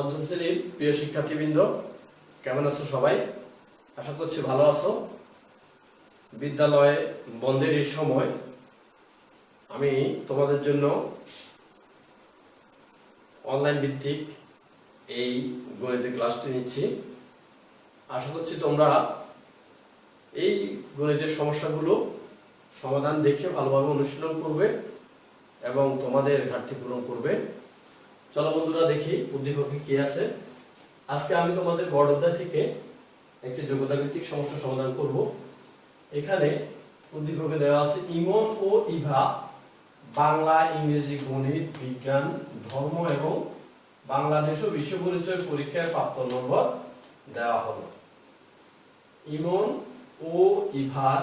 পঞ্চম শ্রেণির প্রিয় শিক্ষার্থীবৃন্দ, কেমন আছো সবাই? আশা করছি ভালো আছো। বিদ্যালয়ে বন্ধের এই সময় আমি তোমাদের জন্য অনলাইন ভিত্তিক এই গণিতের ক্লাসটি নিচ্ছি। আশা করছি তোমরা এই গণিতের সমস্যাগুলো সমাধান দেখে ভালোভাবে অনুশীলন করবে এবং তোমাদের ঘাটতি পূরণ করবে। চলো বন্ধুরা দেখি উদ্দীপকে কি আছে। আজকে আমি তোমাদের অধ্যায় থেকে একটি যোগ্যতা ভিত্তিক সমস্যা সমাধান করব। এখানে উদ্দীপকে দেওয়া আছে, ইমন ও ইভা বাংলা, ইংরেজি, গণিত, বিজ্ঞান, ধর্ম এবং বাংলাদেশ ও বিশ্ব পরিচয় পরীক্ষায় প্রাপ্ত নম্বর দেওয়া হলো। ইমন ও ইভার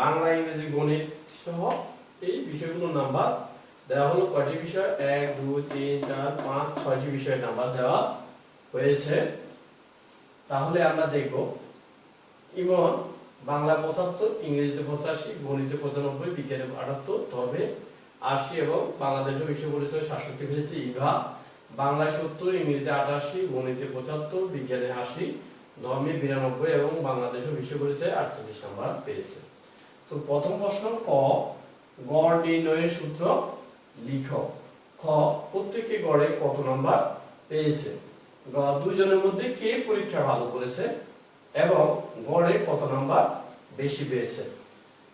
বাংলা, ইংরেজি, গণিত সহ বিষয়গুলোর নাম্বার দেওয়া হলো কয়টি বিষয়? এক, দুই, তিন, চার, পাঁচ, ছয়টি বিষয়ের নাম্বার দেওয়া হয়েছে। তাহলে আমরা দেখব। ইমন বাংলা পঁচাত্তর, ইংরেজিতে পঁচাশি, গণিতে পঁচানব্বই, বিজ্ঞানে আটাত্তর, ধর্মে আশি এবং বাংলাদেশ বিশ্ব পরিচয় সাতষট্টি ফেলেছে ইভা বাংলায় সত্তর, ইংরেজিতে আটাশি, গণিতে পঁচাত্তর, বিজ্ঞানে আশি, ধর্মে বিরানব্বই এবং বাংলাদেশ বিশ্ব পরিচয় আটচল্লিশ নাম্বার পেয়েছে। তো প্রথম প্রশ্ন ক গড় নির্ণয়ের সূত্র লিখো। খ প্রত্যেকে গড়ে কত নাম্বার পেয়েছে? গ, দুইজনের মধ্যে কে পরীক্ষা ভালো করেছে এবং গড়ে কত নাম্বার বেশি পেয়েছে?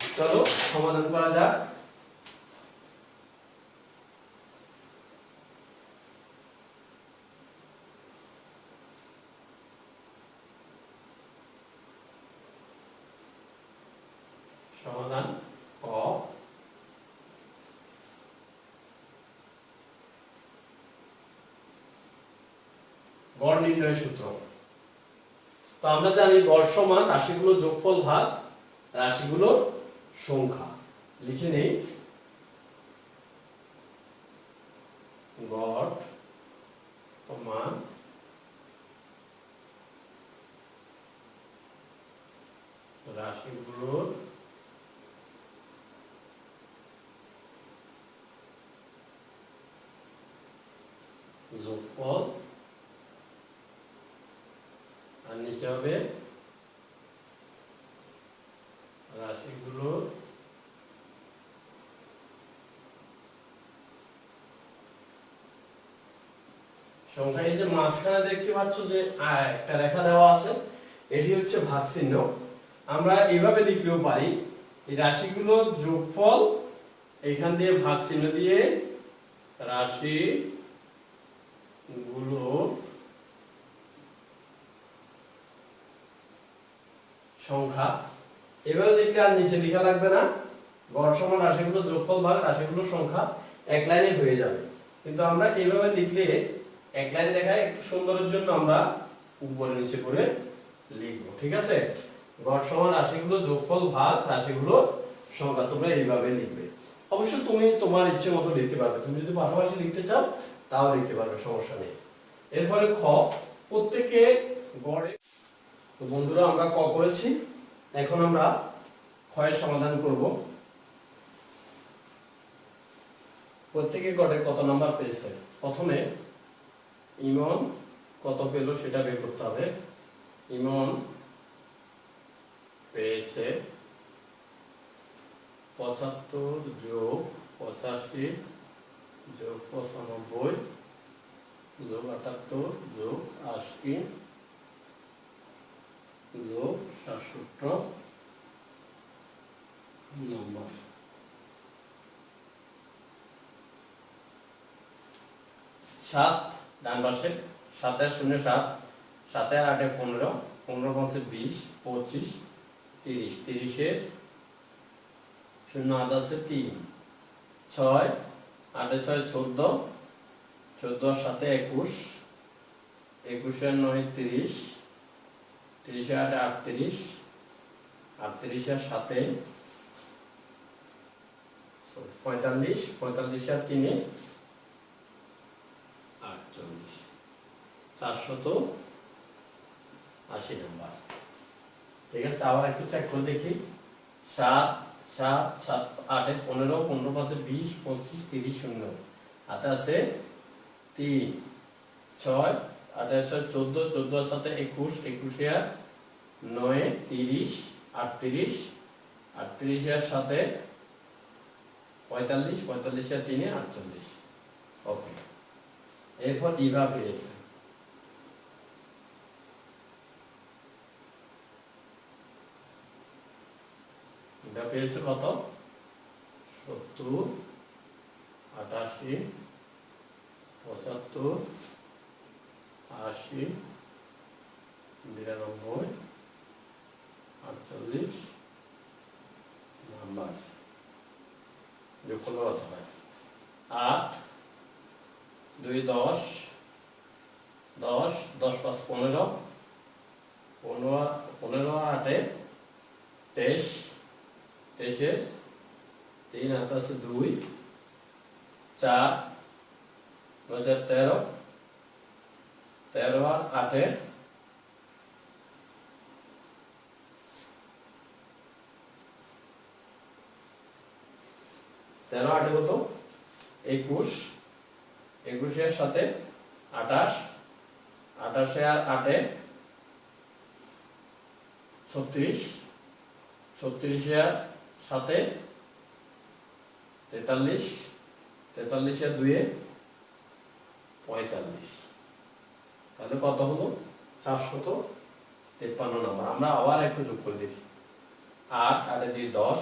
চলো সমাধান করা যাক। সমাধান ক গড় নির্ণয় সূত্র। তো আমরা জানি গড় সমান রাশিগুলোর যোগফল ভাগ রাশিগুলোর সংখ্যা। লিখে নেই গড় সমান রাশিগুলোর যোগফল নিচে হবে। রাশিগুলোর সংখ্যা যে মাঝখানে দেখতে পাচ্ছ যে একটা রেখা দেওয়া আছে, এটি হচ্ছে ভাগ চিহ্ন আমরা এইভাবে লিখলেও পারি, এই রাশিগুলোর যোগফল, এখান দিয়ে ভাগ চিহ্ন দিয়ে রাশি গুলো সংখ্যা। এভাবে লিখলে আর নিচে লেখা লাগবে না। গড় সমান রাশিগুলো যোগফল ভাগ, রাশিগুলোর সংখ্যা এক লাইনে হয়ে যাবে। কিন্তু আমরা এইভাবে লিখলে এক লাইনে লেখায় একটু সুন্দরের জন্য আমরা উপরে নিচে করে লিখব, ঠিক আছে? গড় সমান রাশিগুলো যোগফল ভাগ রাশিগুলোর সংখ্যা, তোমরা এইভাবে লিখবে। অবশ্য তুমি তোমার ইচ্ছে মতো লিখতে পারবে। তুমি যদি পাশাপাশি লিখতে চাও, তাও লিখতে পারবে, সমস্যা নেই। এরপরে খ, প্রত্যেকে গড়ে তো বন্ধুরা, আমরা ক করেছি এখন আমরা ক্ষয়ের সমাধান করব। প্রত্যেকে গড়ে কত নাম্বার পেয়েছে? প্রথমে ইমন কত পেল সেটা বের করতে হবে। ইমন পেয়েছে পঁচাত্তর যোগ পঁচাশি যোগ পঁচানব্বই যোগ আটাত্তর যোগ আশি। যোগ সাতষট্টি নম্বর। সাত, ডান পাশে, সাতে শূন্য সাত, সাতে আটে পনেরো পনেরো পাঁচে বিশ, পঁচিশ, তিরিশ তিরিশের শূন্য আট আছে তিন, ছয়, আটে ছয় চোদ্দ চোদ্দ সাথে একুশ একুশের নয় তিরিশ তিরিশে আটে আটত্রিশ আটত্রিশের সাথে পঁয়তাল্লিশ পঁয়তাল্লিশ আর তিনে, আটচল্লিশ। চারশত আশি নাম্বার। ঠিক আছে, আবার একটু চেক দেখি। সাত সাত সাত, আটে পনেরো পনেরো পাঁচে বিশ, পঁচিশ, তিরিশ শূন্য। হাতে আছে তিন, ছয় ছয় চোদ্দ চোদ্দ সাথে একুশ, একুশে আর নয়, তিরিশ, আটত্রিশ আটত্রিশের সাথে পঁয়তাল্লিশ পঁয়তাল্লিশের তিনে আটচল্লিশ। ওকে এরপর ইভা পেয়েছে এটা পেয়েছে কত? সত্তর, আটাশি, পঁচাত্তর আশি বিরানব্বই আটচল্লিশ নাম্বার করলে কত হয় আট, দুই দশ দশ দশ পাঁচ পনেরো পনেরো পনেরো আটে তেইশ তেইশের তিন হাত দুই, চার নয় চার তেরো তেরো আর আটে তেরো আটে কত? একুশ। একুশের সাথে আঠাশ। আঠাশে আর আটে ছত্রিশ। ছত্রিশে আর সাথে তেতাল্লিশ। তেতাল্লিশের দুয়ে পঁয়তাল্লিশ। তাহলে কত হলো? চারশত তেপ্পান্ন নম্বর। আমরা আবার একটু যোগ করে দেখি। আট আটে দুই, দশ।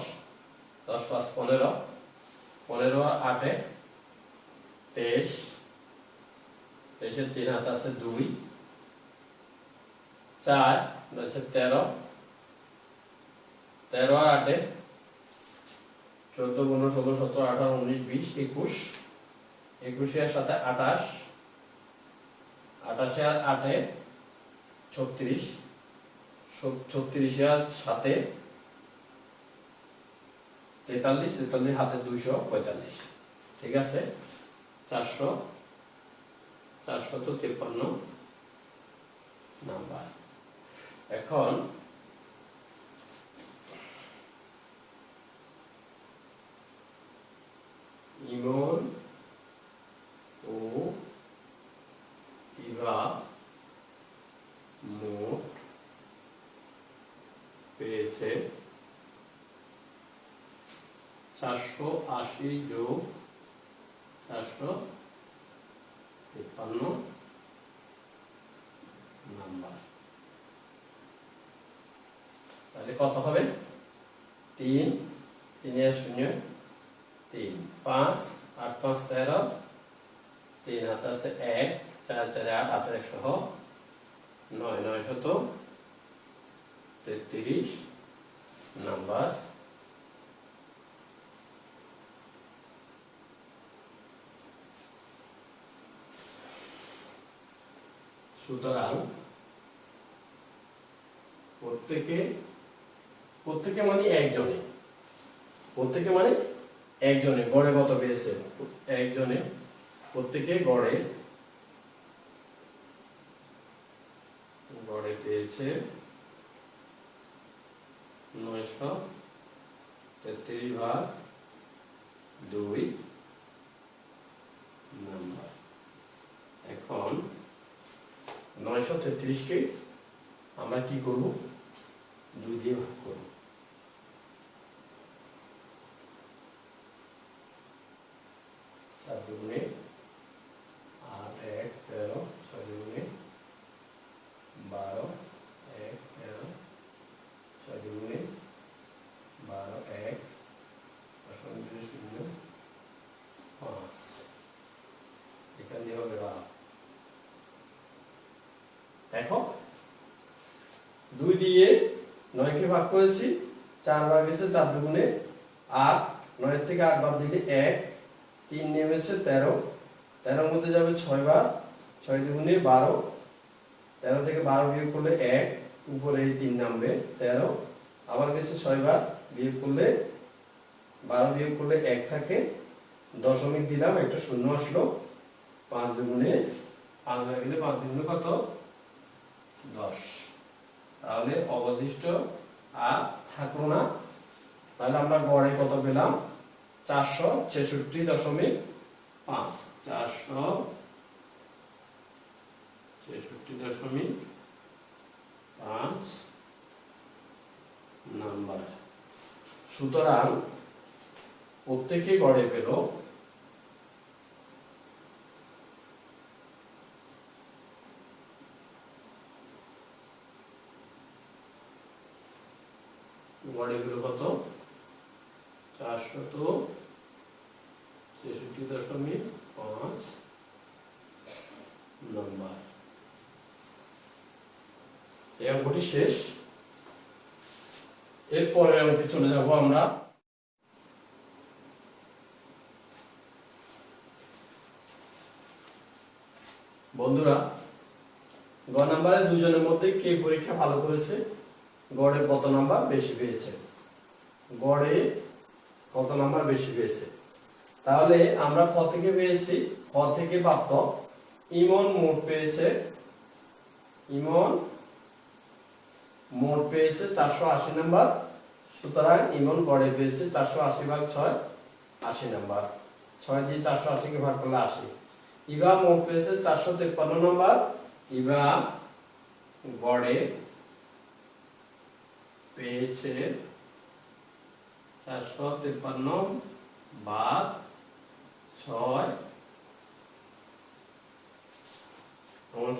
দশ পাঁচ পনেরো। পনেরো আটে তেইশ। তেইশের তিন হাতে আছে দুই। চার হচ্ছে তেরো। তেরো আটে চোদ্দ পনেরো ষোলো, সতেরো, আঠারো, উনিশ, বিশ, একুশ। একুশের সাথে আঠাশ। আঠাশে আর আটে, ছত্রিশ ছত্রিশে আর সাথে তেতাল্লিশ তেতাল্লিশ হাতে দুইশো পঁয়তাল্লিশ। ঠিক আছে? চারশো চারশত তেপান্ন নাম্বার। এখন ইমন ও ইভা মোট পেয়েছে চারশো আশি যোগ চারশো তিপ্পান্ন নাম্বার। তাহলে কত হবে? তিন তিনের শূন্য, তিন। পাঁচ, আট, পাঁচ, তেরো। তিন হাত আছে এক, চার, চারে আট, হাতের সহ নয় নয় শত তেত্রিশ। নাম্বার সুতরাং প্রত্যেকে প্রত্যেকে মানে একজনে। প্রত্যেকে মানে একজনে, গড়ে কত পেয়েছে? একজনে, প্রত্যেকে গড়ে গড়ে পেয়েছে নয়শো তেত্রিশ ভাগ দুই নাম্বার। এখন নয়শো তেত্রিশকে আমরা কি করব? দুই দিয়ে ভাগ করব। চার দুগুণে আট এক তেরো ছয় দুগুণে বারো এক তেরো ছয় দুগুণে বারো এক দশমিক শূন্য পাঁচ এখান দিয়ে হবে বারো দেখো দুই দিয়ে নয়কে ভাগ করেছি, চার ভাগ গেছে চার দুগুণে আট নয় থেকে আট বাদ দিলে এক, তিন নেমেছে তেরো, তেরোর মধ্যে যাবে ছয় বার, ছয় দুগুণে বারো, তেরো থেকে বারো বিয়োগ করলে এক, উপরে এই তিন নামবে তেরো, আবার গেছে ছয় বার বিয়োগ করলে বারো বিয়োগ করলে এক থাকে, দশমিক দিলাম, একটা শূন্য আসলো, পাঁচ দুগুণে, পাঁচ হয়ে গেলে পাঁচ দুগুণে কত? দশ। তাহলে অবশিষ্ট আর থাকল না। তাহলে আমরা গড়ে কত পেলাম? চারশো ছেষট্টি দশমিক পাঁচ। চারশো ছেষট্টি দশমিক পাঁচ নাম্বার। সুতরাং প্রত্যেকে গড়ে পেল গড়ে পেল কত? চারশত ছেষট্টি দশমিক পাঁচ নম্বর। এই অঙ্কটি শেষ। এরপরে অঙ্কে চলে যাব আমরা। বন্ধুরা, গ নাম্বারে দুজনের মধ্যে কে পরীক্ষা ভালো করেছে? গড়ে কত নাম্বার বেশি পেয়েছে? গড়ে কত নাম্বার বেশি পেয়েছে? তাহলে আমরা খ থেকে পেয়েছি। খ থেকে প্রাপ্ত ইমন মোট পেয়েছে, ইমন মোট পেয়েছে চারশো আশি নাম্বার। সুতরাং ইমন গড়ে পেয়েছে চারশো আশি ভাগ ছয়, আশি নাম্বার। ছয় দিয়ে চারশো আশিকে ভাগ করলে আশি। ইভা মোট পেয়েছে চারশো তেপ্পান্ন নাম্বার। ইভা গড়ে পেয়েছে চারশো তেপ্পান্ন বাদ ছয়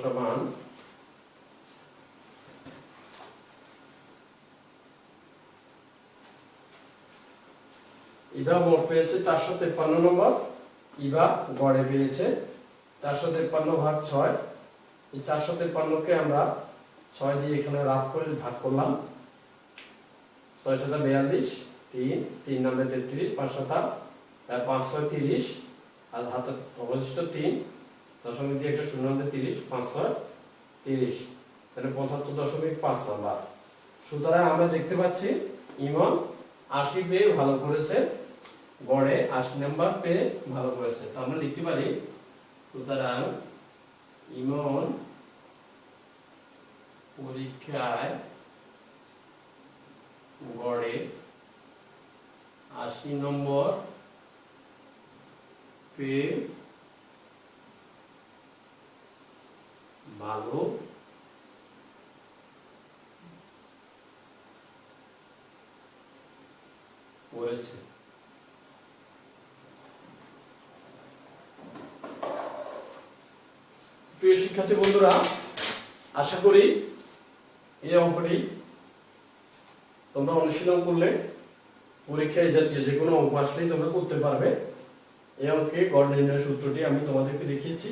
সমান ইভা মোট পেয়েছে চারশো তেপ্পান্ন নম্বর ইভা গড়ে পেয়েছে চারশো তেপ্পান্ন ভাগ ছয়। এই চারশো তেপ্পান্নকে আমরা ছয় দিয়ে এখানে রাফ করে ভাগ করলাম। ছয় শতা বিয়াল্লিশ, তিন তিন নম্বর তেত্রিশ পাঁচ শতা তার পাঁচ ছয় তিরিশ, আর হাতে অবশিষ্ট তিন, দশমিক দিয়ে একটা শূন্য নম্বর তিরিশ পাঁচ ছয় তিরিশ। তাহলে পঁচাত্তর দশমিক পাঁচ নাম্বার। সুতরাং আমরা দেখতে পাচ্ছি, ইমন আশি পেয়ে ভালো করেছে, গড়ে আশি নাম্বার পেয়ে ভালো করেছে। তো আমরা লিখতে পারি, সুতরাং ইমন পরীক্ষায় গড়ে আশি নম্বর পেয়ে ভালো। করেছে প্রিয় শিক্ষার্থী বন্ধুরা আশা করি এই অঙ্কটি তোমরা অনুশীলন করলে পরীক্ষায় জাতীয় যে কোনো অঙ্ক আসলেই তোমরা করতে পারবে। এই অঙ্কে গড় নির্ণয় সূত্রটি আমি তোমাদেরকে দেখিয়েছি।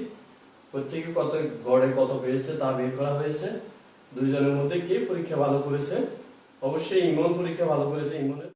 প্রত্যেকে কত গড়ে কত পেয়েছে তা বের করা হয়েছে। দুইজনের মধ্যে কে পরীক্ষা ভালো করেছে? অবশ্যই ইমন পরীক্ষা ভালো করেছে, ইমনের